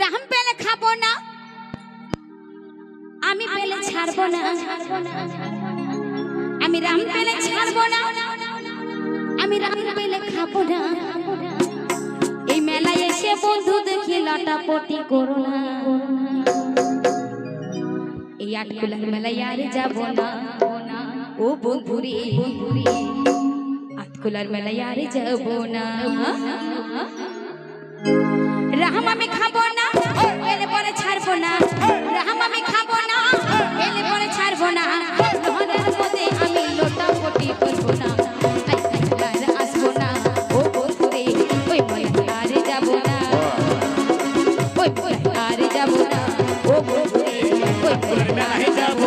রাম পেলে খাব না। আমি পেলে ছাড়বো না। আমি রাম পেলে ছাড়বো না। আমি রাম পেলে খাব না। এই মেলায় এসে বন্ধু দেখি লাটাপটি করো না। এই আটকুলার মেলায় আর যাব না। ও বন্ধুরে বন্ধুরে, আটকুলার মেলায় আর যাব না। রাহাম আমি খাব না এলে পরে ছাড়বো না। রাহাম আমি খাব না এলে পরে ছাড়বো না। লোহানের যাব না। ও করে যাব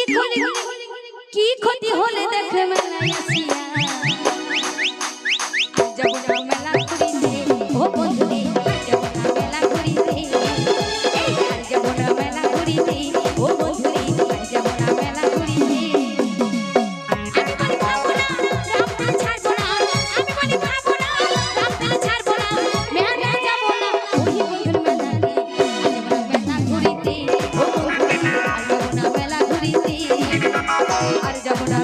কি ক্ষতি কি ক্ষতি হলে দেখে মেলা মেলা ও বন্ধু diagonal.